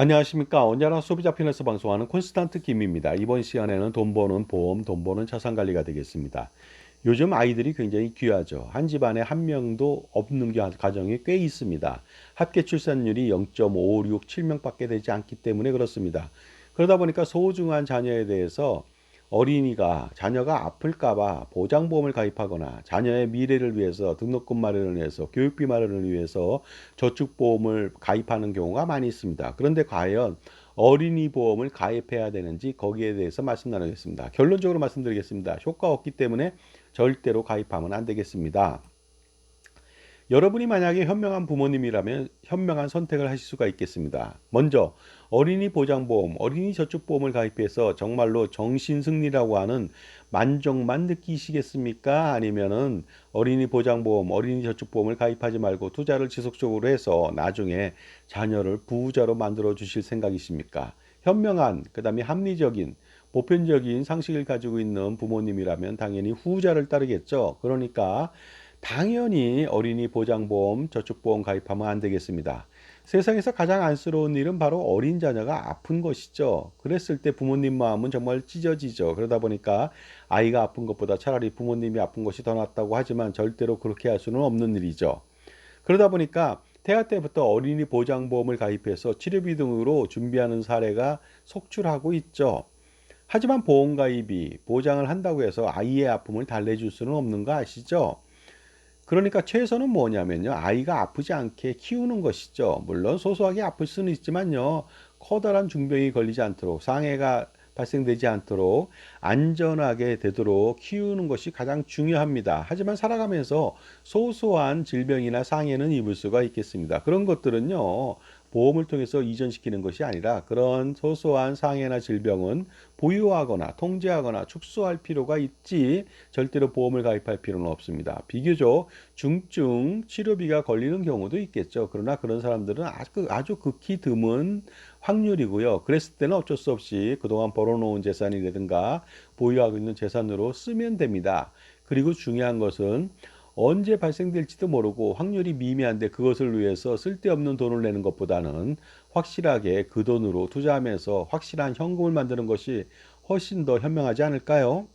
안녕하십니까. 언제나 소비자 편에서 방송하는 콘스탄트 김입니다. 이번 시간에는 돈 버는 보험, 돈 버는 자산 관리가 되겠습니다. 요즘 아이들이 굉장히 귀하죠. 한 집안에 한 명도 없는 가- 가정이 꽤 있습니다. 합계 출산율이 0.567명 밖에 되지 않기 때문에 그렇습니다. 그러다 보니까 소중한 자녀에 대해서 어린이가 자녀가 아플까봐 보장보험을 가입하거나 자녀의 미래를 위해서 등록금 마련을 위해서 교육비 마련을 위해서 저축보험을 가입하는 경우가 많이 있습니다. 그런데 과연 어린이 보험을 가입해야 되는지 거기에 대해서 말씀 나누겠습니다. 결론적으로 말씀드리겠습니다. 효과 없기 때문에 절대로 가입하면 안 되겠습니다. 여러분이 만약에 현명한 부모님이라면 현명한 선택을 하실 수가 있겠습니다. 먼저 어린이 보장보험, 어린이 저축보험을 가입해서 정말로 정신승리라고 하는 만족만 느끼시겠습니까? 아니면은 어린이 보장보험, 어린이 저축보험을 가입하지 말고 투자를 지속적으로 해서 나중에 자녀를 부자로 만들어 주실 생각이십니까? 현명한, 그 다음에 합리적인, 보편적인 상식을 가지고 있는 부모님이라면 당연히 후자를 따르겠죠. 그러니까 당연히 어린이 보장보험, 저축보험 가입하면 안 되겠습니다. 세상에서 가장 안쓰러운 일은 바로 어린 자녀가 아픈 것이죠. 그랬을 때 부모님 마음은 정말 찢어지죠. 그러다 보니까 아이가 아픈 것보다 차라리 부모님이 아픈 것이 더 낫다고 하지만 절대로 그렇게 할 수는 없는 일이죠. 그러다 보니까 태아 때부터 어린이 보장보험을 가입해서 치료비 등으로 준비하는 사례가 속출하고 있죠. 하지만 보험 가입이 보장을 한다고 해서 아이의 아픔을 달래줄 수는 없는 거 아시죠? 그러니까 최선은 뭐냐면요. 아이가 아프지 않게 키우는 것이죠. 물론 소소하게 아플 수는 있지만요. 커다란 중병이 걸리지 않도록 상해가 발생되지 않도록 안전하게 되도록 키우는 것이 가장 중요합니다. 하지만 살아가면서 소소한 질병이나 상해는 입을 수가 있겠습니다. 그런 것들은요. 보험을 통해서 이전시키는 것이 아니라 그런 소소한 상해나 질병은 보유하거나 통제하거나 축소할 필요가 있지 절대로 보험을 가입할 필요는 없습니다. 비교적 중증 치료비가 걸리는 경우도 있겠죠. 그러나 그런 사람들은 아주, 아주 극히 드문 확률이고요. 그랬을 때는 어쩔 수 없이 그동안 벌어놓은 재산이라든가 보유하고 있는 재산으로 쓰면 됩니다. 그리고 중요한 것은 언제 발생될지도 모르고 확률이 미미한데 그것을 위해서 쓸데없는 돈을 내는 것보다는 확실하게 그 돈으로 투자하면서 확실한 현금을 만드는 것이 훨씬 더 현명하지 않을까요?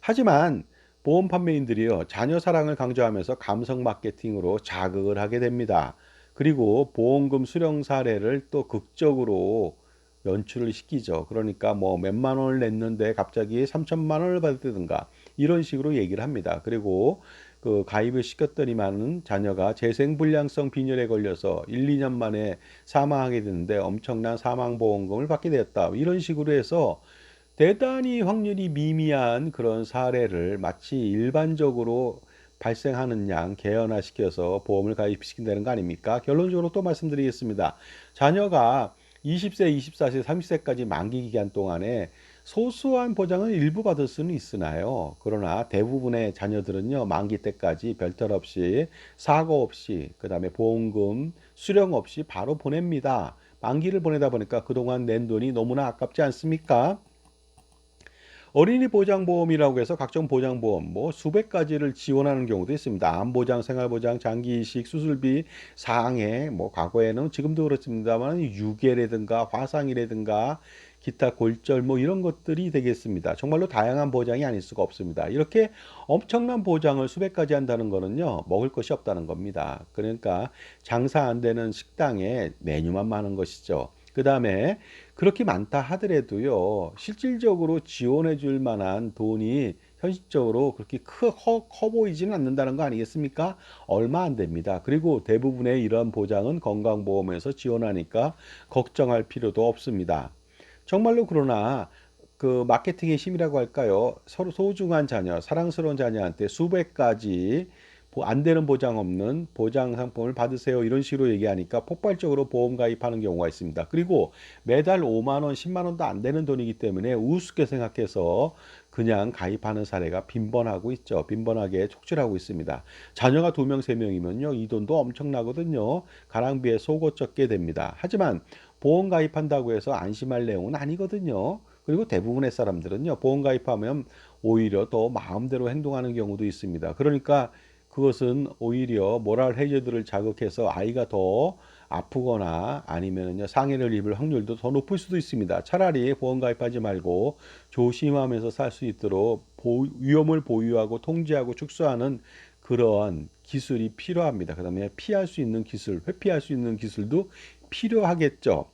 하지만 보험 판매인들이요, 자녀 사랑을 강조하면서 감성 마케팅으로 자극을 하게 됩니다. 그리고 보험금 수령 사례를 또 극적으로 연출을 시키죠. 그러니까 뭐 몇만 원을 냈는데 갑자기 3천만 원을 받았든가 이런 식으로 얘기를 합니다. 그리고 그 가입을 시켰더니만은 자녀가 재생불량성 빈혈에 걸려서 1, 2년 만에 사망하게 되는데 엄청난 사망보험금을 받게 되었다. 이런 식으로 해서 대단히 확률이 미미한 그런 사례를 마치 일반적으로 발생하는 양 개연화시켜서 보험을 가입시킨다는 거 아닙니까? 결론적으로 또 말씀드리겠습니다. 자녀가 20세, 24세, 30세까지 만기 기간 동안에 소소한 보장은 일부 받을 수는 있으나요. 그러나 대부분의 자녀들은요, 만기 때까지 별탈 없이, 사고 없이, 그 다음에 보험금 수령 없이 바로 보냅니다. 만기를 보내다 보니까 그동안 낸 돈이 너무나 아깝지 않습니까? 어린이 보장보험이라고 해서 각종 보장보험 뭐 수백 가지를 지원하는 경우도 있습니다. 암보장, 생활보장, 장기이식, 수술비, 상해, 뭐 과거에는 지금도 그렇습니다만 유괴라든가 화상이라든가 기타 골절 뭐 이런 것들이 되겠습니다. 정말로 다양한 보장이 아닐 수가 없습니다. 이렇게 엄청난 보장을 수백 가지 한다는 거는요, 먹을 것이 없다는 겁니다. 그러니까 장사 안 되는 식당에 메뉴만 많은 것이죠. 그 다음에 그렇게 많다 하더라도요, 실질적으로 지원해 줄 만한 돈이 현실적으로 그렇게 커, 커, 커 보이지는 않는다는 거 아니겠습니까? 얼마 안 됩니다. 그리고 대부분의 이러한 보장은 건강보험에서 지원하니까 걱정할 필요도 없습니다. 정말로 그러나 그 마케팅의 힘이라고 할까요? 서로 소중한 자녀, 사랑스러운 자녀한테 수백 가지 보- 안 되는 보장 없는 보장 상품을 받으세요. 이런 식으로 얘기하니까 폭발적으로 보험 가입하는 경우가 있습니다. 그리고 매달 5만 원, 10만 원도 안 되는 돈이기 때문에 우습게 생각해서 그냥 가입하는 사례가 빈번하고 있죠. 빈번하게 촉출하고 있습니다. 자녀가 두 명, 세 명이면요. 이 돈도 엄청나거든요. 가랑비에 속옷 젖게 됩니다. 하지만 보험 가입한다고 해서 안심할 내용은 아니거든요. 그리고 대부분의 사람들은요. 보험 가입하면 오히려 더 마음대로 행동하는 경우도 있습니다. 그러니까 그것은 오히려 모랄 해저드를 자극해서 아이가 더 아프거나 아니면은요 상해를 입을 확률도 더 높을 수도 있습니다. 차라리 보험 가입하지 말고 조심하면서 살 수 있도록 보- 위험을 보유하고 통제하고 축소하는 그런 기술이 필요합니다. 그다음에 피할 수 있는 기술, 회피할 수 있는 기술도 필요하겠죠.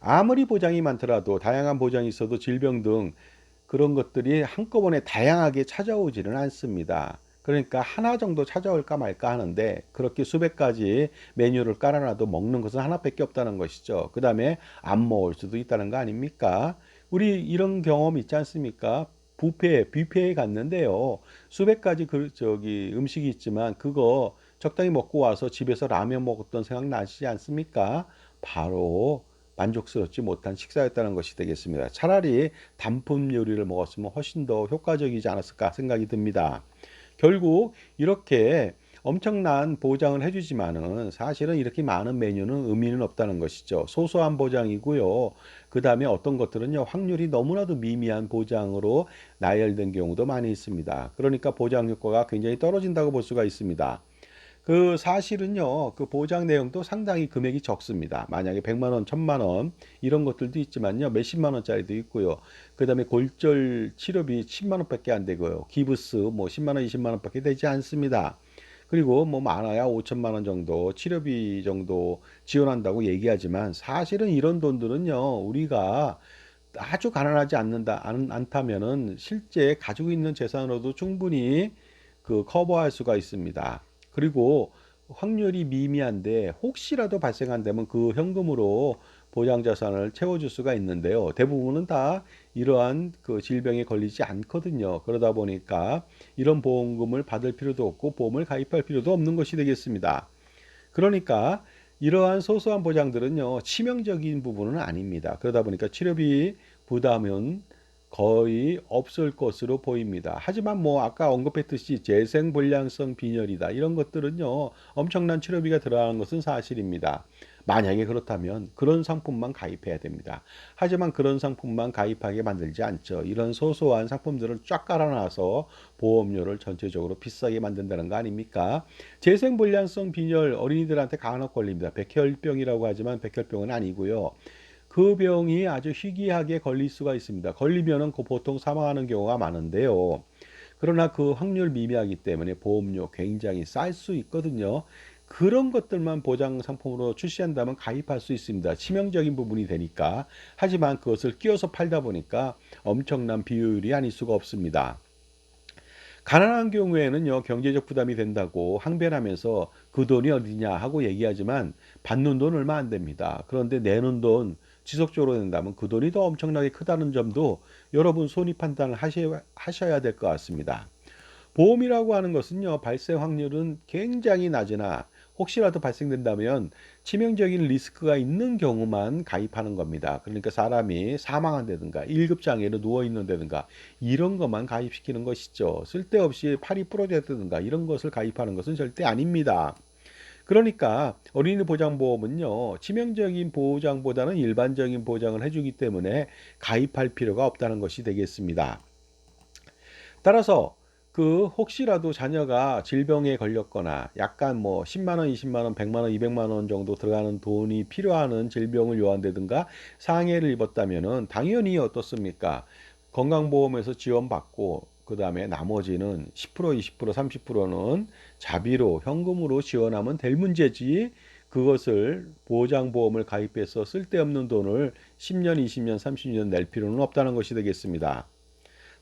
아무리 보장이 많더라도 다양한 보장이 있어도 질병 등 그런 것들이 한꺼번에 다양하게 찾아오지는 않습니다. 그러니까 하나 정도 찾아올까 말까 하는데 그렇게 수백 가지 메뉴를 깔아놔도 먹는 것은 하나밖에 없다는 것이죠. 그 다음에 안 먹을 수도 있다는 거 아닙니까? 우리 이런 경험 있지 않습니까? 뷔페, 뷔페에 갔는데요. 수백 가지 그 저기 음식이 있지만 그거 적당히 먹고 와서 집에서 라면 먹었던 생각 나시지 않습니까? 바로 만족스럽지 못한 식사였다는 것이 되겠습니다. 차라리 단품 요리를 먹었으면 훨씬 더 효과적이지 않았을까 생각이 듭니다. 결국 이렇게 엄청난 보장을 해주지만은 사실은 이렇게 많은 메뉴는 의미는 없다는 것이죠. 소소한 보장이고요. 그 다음에 어떤 것들은요, 확률이 너무나도 미미한 보장으로 나열된 경우도 많이 있습니다. 그러니까 보장 효과가 굉장히 떨어진다고 볼 수가 있습니다. 그 사실은요, 그 보장 내용도 상당히 금액이 적습니다. 만약에 100만 원, 1000만 원 이런 것들도 있지만요, 몇십만 원짜리도 있고요. 그다음에 골절 치료비 10만 원밖에 안 되고요. 기부스 뭐 10만 원, 20만 원밖에 되지 않습니다. 그리고 뭐 많아야 5천만 원 정도 치료비 정도 지원한다고 얘기하지만 사실은 이런 돈들은요, 우리가 아주 가난하지 않는다, 않, 않다면은 실제 가지고 있는 재산으로도 충분히 그 커버할 수가 있습니다. 그리고 확률이 미미한데 혹시라도 발생한다면 그 현금으로 보장 자산을 채워줄 수가 있는데요. 대부분은 다 이러한 그 질병에 걸리지 않거든요. 그러다 보니까 이런 보험금을 받을 필요도 없고 보험을 가입할 필요도 없는 것이 되겠습니다. 그러니까 이러한 소소한 보장들은요, 치명적인 부분은 아닙니다. 그러다 보니까 치료비 부담은 거의 없을 것으로 보입니다. 하지만 뭐 아까 언급했듯이 재생 불량성 빈혈이다 이런 것들은요 엄청난 치료비가 들어가는 것은 사실입니다. 만약에 그렇다면 그런 상품만 가입해야 됩니다. 하지만 그런 상품만 가입하게 만들지 않죠. 이런 소소한 상품들을 쫙 깔아놔서 보험료를 전체적으로 비싸게 만든다는 거 아닙니까? 재생불량성 빈혈 어린이들한테 간혹 걸립니다. 백혈병이라고 하지만 백혈병은 아니고요. 그 병이 아주 희귀하게 걸릴 수가 있습니다. 걸리면은 그 보통 사망하는 경우가 많은데요. 그러나 그 확률 미미하기 때문에 보험료 굉장히 쌀 수 있거든요. 그런 것들만 보장 상품으로 출시한다면 가입할 수 있습니다. 치명적인 부분이 되니까. 하지만 그것을 끼워서 팔다 보니까 엄청난 비효율이 아닐 수가 없습니다. 가난한 경우에는요, 경제적 부담이 된다고 항변하면서 그 돈이 어디냐 하고 얘기하지만 받는 돈 얼마 안 됩니다. 그런데 내는 돈 지속적으로 낸다면 그 돈이 더 엄청나게 크다는 점도 여러분 손이 판단을 하셔야, 될 것 같습니다. 보험이라고 하는 것은요, 발생 확률은 굉장히 낮으나 혹시라도 발생된다면 치명적인 리스크가 있는 경우만 가입하는 겁니다. 그러니까 사람이 사망한다든가 1급 장애로 누워 있는다든가 이런 것만 가입시키는 것이죠. 쓸데없이 팔이 부러졌다든가 이런 것을 가입하는 것은 절대 아닙니다. 그러니까 어린이 보장보험은요, 치명적인 보장보다는 일반적인 보장을 해주기 때문에 가입할 필요가 없다는 것이 되겠습니다. 따라서 그 혹시라도 자녀가 질병에 걸렸거나 약간 뭐 10만 원, 20만 원, 100만 원, 200만 원 정도 들어가는 돈이 필요한 질병을 요한다든가 상해를 입었다면은 당연히 어떻습니까? 건강보험에서 지원받고 그 다음에 나머지는 10% 20% 30%는 자비로 현금으로 지원하면 될 문제지 그것을 보장보험을 가입해서 쓸데없는 돈을 10년, 20년, 30년 낼 필요는 없다는 것이 되겠습니다.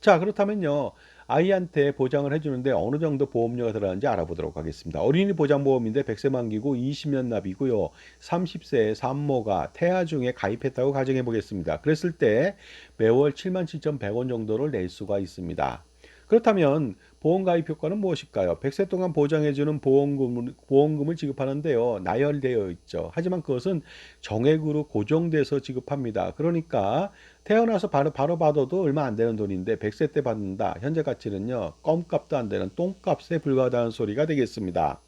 자, 그렇다면요. 아이한테 보장을 해주는데 어느 정도 보험료가 들어가는지 알아보도록 하겠습니다. 어린이 보장보험인데 100세 만기고 20년 납이고요. 30세에 산모가 태아 중에 가입했다고 가정해 보겠습니다. 그랬을 때 매월 77,100원 정도를 낼 수가 있습니다. 그렇다면 보험 가입 효과는 무엇일까요? 100세 동안 보장해주는 보험금을, 보험금을 지급하는데요. 나열되어 있죠. 하지만 그것은 정액으로 고정돼서 지급합니다. 그러니까 태어나서 바로, 바로 받아도 얼마 안 되는 돈인데 100세 때 받는다. 현재 가치는요. 껌값도 안 되는 똥값에 불과하다는 소리가 되겠습니다.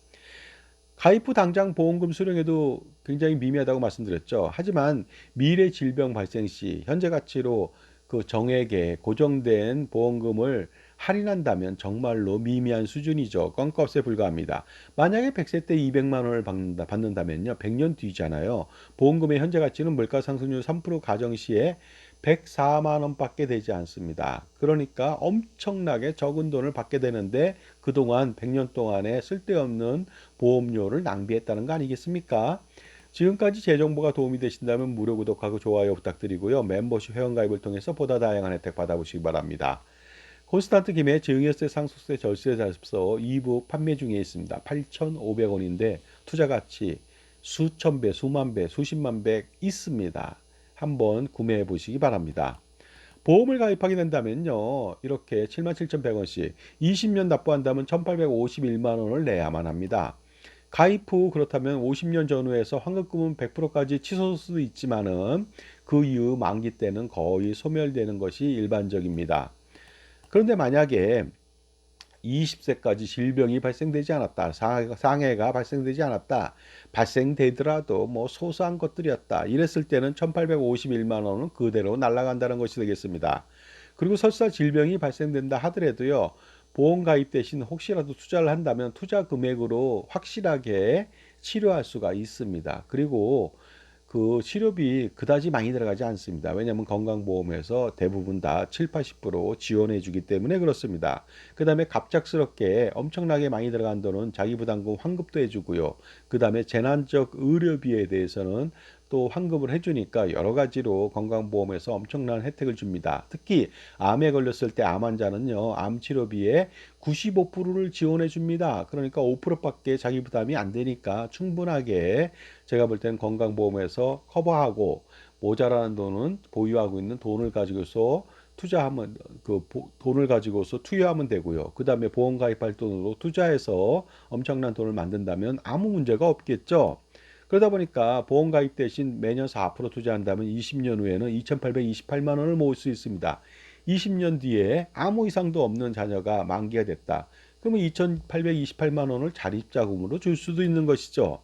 가입 후 당장 보험금 수령에도 굉장히 미미하다고 말씀드렸죠. 하지만 미래 질병 발생 시 현재 가치로 그 정액에 고정된 보험금을 할인한다면 정말로 미미한 수준이죠. 껌값에 불과합니다. 만약에 100세 때 200만 원을 받는다, 받는다면요. 100년 뒤잖아요. 보험금의 현재 가치는 물가 상승률 3% 가정 시에 104만 원밖에 되지 않습니다. 그러니까 엄청나게 적은 돈을 받게 되는데 그동안 100년 동안에 쓸데없는 보험료를 낭비했다는 거 아니겠습니까? 지금까지 제 정보가 도움이 되신다면 무료 구독하고 좋아요 부탁드리고요. 멤버십 회원가입을 통해서 보다 다양한 혜택 받아보시기 바랍니다. 콘스탄트 김의 증여세, 상속세, 절세 자습서 2부 판매 중에 있습니다. 8,500원인데 투자 가치 수천 배, 수만 배, 수십만 배 있습니다. 한번 구매해 보시기 바랍니다. 보험을 가입하게 된다면요. 이렇게 77,100원씩 20년 납부한다면 1,851만 원을 내야만 합니다. 가입 후 그렇다면 50년 전후에서 환급금은 100%까지 취소될 수도 있지만은 그 이후 만기 때는 거의 소멸되는 것이 일반적입니다. 그런데 만약에 20세까지 질병이 발생되지 않았다. 상- 상해가 발생되지 않았다. 발생되더라도 뭐 소소한 것들이었다. 이랬을 때는 1851만 원은 그대로 날아간다는 것이 되겠습니다. 그리고 설사 질병이 발생된다 하더라도요. 보험 가입 대신 혹시라도 투자를 한다면 투자 금액으로 확실하게 치료할 수가 있습니다. 그리고 그 치료비 그다지 많이 들어가지 않습니다. 왜냐하면 건강보험에서 대부분 다 7, 80% 지원해 주기 때문에 그렇습니다. 그 다음에 갑작스럽게 엄청나게 많이 들어간 돈은 자기 부담금 환급도 해주고요. 그 다음에 재난적 의료비에 대해서는 또 환급을 해주니까 여러 가지로 건강보험에서 엄청난 혜택을 줍니다. 특히 암에 걸렸을 때 암 환자는요, 암 치료비에 95%를 지원해 줍니다. 그러니까 5%밖에 자기 부담이 안 되니까 충분하게 제가 볼 때는 건강보험에서 커버하고 모자라는 돈은 보유하고 있는 돈을 가지고서 투자하면 그 보- 돈을 가지고서 투여하면 되고요. 그 다음에 보험 가입할 돈으로 투자해서 엄청난 돈을 만든다면 아무 문제가 없겠죠. 그러다 보니까 보험 가입 대신 매년 4% 투자한다면 20년 후에는 2,828만 원을 모을 수 있습니다. 20년 뒤에 아무 이상도 없는 자녀가 만기가 됐다. 그러면 2,828만 원을 자립자금으로 줄 수도 있는 것이죠.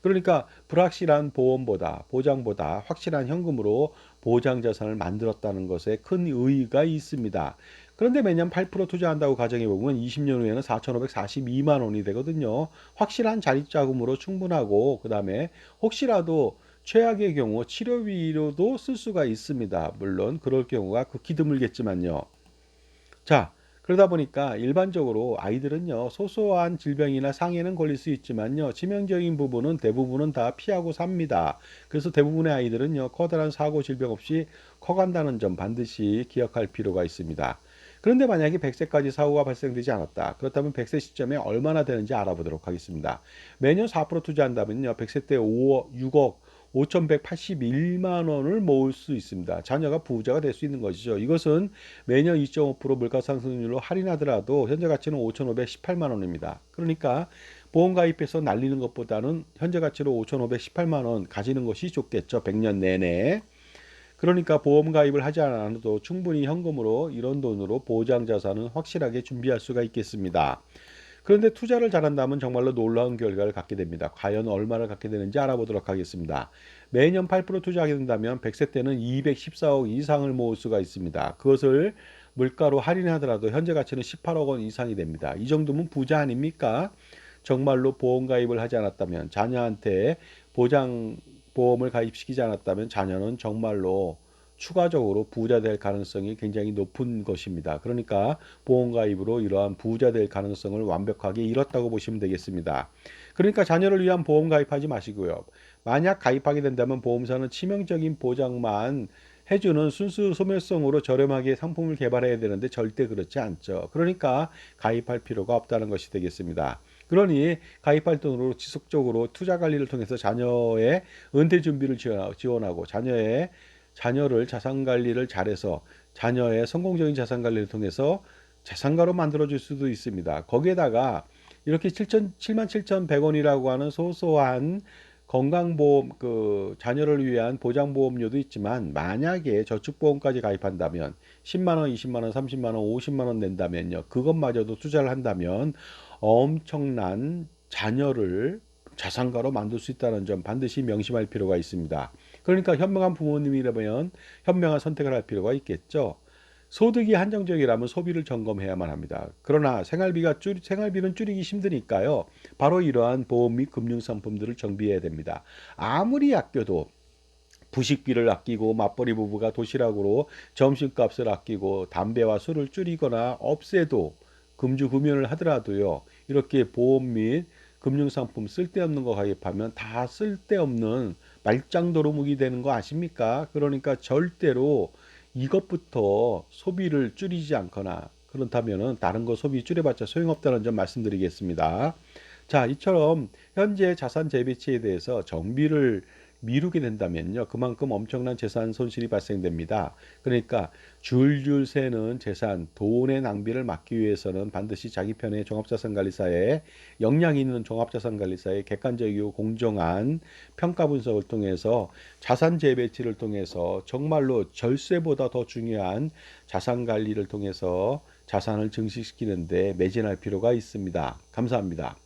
그러니까 불확실한 보험보다 보장보다 확실한 현금으로 보장 자산을 만들었다는 것에 큰 의의가 있습니다. 그런데 매년 8% 투자한다고 가정해 보면 20년 후에는 4,542만 원이 되거든요. 확실한 자립자금으로 충분하고 그 다음에 혹시라도 최악의 경우 치료비로도 쓸 수가 있습니다. 물론 그럴 경우가 극히 드물겠지만요. 자, 그러다 보니까 일반적으로 아이들은요, 소소한 질병이나 상해는 걸릴 수 있지만요, 치명적인 부분은 대부분은 다 피하고 삽니다. 그래서 대부분의 아이들은요, 커다란 사고 질병 없이 커간다는 점 반드시 기억할 필요가 있습니다. 그런데 만약에 100세까지 사고가 발생되지 않았다. 그렇다면 100세 시점에 얼마나 되는지 알아보도록 하겠습니다. 매년 4% 투자한다면요, 100세 때 5억, 6억, 5,181만 원을 모을 수 있습니다. 자녀가 부자가 될 수 있는 것이죠. 이것은 매년 2.5% 물가 상승률로 할인하더라도 현재 가치는 5,518만 원입니다. 그러니까 보험 가입해서 날리는 것보다는 현재 가치로 5,518만 원 가지는 것이 좋겠죠. 100년 내내. 그러니까 보험 가입을 하지 않아도 충분히 현금으로 이런 돈으로 보장 자산은 확실하게 준비할 수가 있겠습니다. 그런데 투자를 잘한다면 정말로 놀라운 결과를 갖게 됩니다. 과연 얼마를 갖게 되는지 알아보도록 하겠습니다. 매년 8% 투자하게 된다면 100세 때는 214억 이상을 모을 수가 있습니다. 그것을 물가로 할인하더라도 현재 가치는 18억 원 이상이 됩니다. 이 정도면 부자 아닙니까? 정말로 보험 가입을 하지 않았다면 자녀한테 보장 보험을 가입시키지 않았다면 자녀는 정말로 추가적으로 부자 될 가능성이 굉장히 높은 것입니다. 그러니까 보험 가입으로 이러한 부자 될 가능성을 완벽하게 잃었다고 보시면 되겠습니다. 그러니까 자녀를 위한 보험 가입하지 마시고요. 만약 가입하게 된다면 보험사는 치명적인 보장만 해주는 순수 소멸성으로 저렴하게 상품을 개발해야 되는데 절대 그렇지 않죠. 그러니까 가입할 필요가 없다는 것이 되겠습니다. 그러니 가입할 돈으로 지속적으로 투자 관리를 통해서 자녀의 은퇴 준비를 지원하고 자녀의 자녀를 자산 관리를 잘해서 자녀의 성공적인 자산 관리를 통해서 자산가로 만들어 줄 수도 있습니다. 거기에다가 이렇게 7천 7만 7,100원이라고 하는 소소한 건강보험 그 자녀를 위한 보장보험료도 있지만 만약에 저축보험까지 가입한다면 10만 원, 20만 원, 30만 원, 50만 원 낸다면요. 그것마저도 투자를 한다면 엄청난 자녀를 자산가로 만들 수 있다는 점 반드시 명심할 필요가 있습니다. 그러니까 현명한 부모님이라면 현명한 선택을 할 필요가 있겠죠. 소득이 한정적이라면 소비를 점검해야만 합니다. 그러나 생활비가 줄, 생활비는 줄이기 힘드니까요. 바로 이러한 보험 및 금융 상품들을 정비해야 됩니다. 아무리 아껴도 부식비를 아끼고 맞벌이 부부가 도시락으로 점심값을 아끼고 담배와 술을 줄이거나 없애도 금주 금연을 하더라도요. 이렇게 보험 및 금융상품 쓸데없는 거 가입하면 다 쓸데없는 말짱 도루묵이 되는 거 아십니까? 그러니까 절대로 이것부터 소비를 줄이지 않거나 그렇다면은 다른 거 소비 줄여봤자 소용없다는 점 말씀드리겠습니다. 자, 이처럼 현재 자산 재배치에 대해서 정비를 미루게 된다면요. 그만큼 엄청난 재산 손실이 발생됩니다. 그러니까 줄줄 새는 재산, 돈의 낭비를 막기 위해서는 반드시 자기 편의 종합자산관리사에 역량 있는 종합자산관리사의 객관적이고 공정한 평가 분석을 통해서 자산 재배치를 통해서 정말로 절세보다 더 중요한 자산 관리를 통해서 자산을 증식시키는데 매진할 필요가 있습니다. 감사합니다.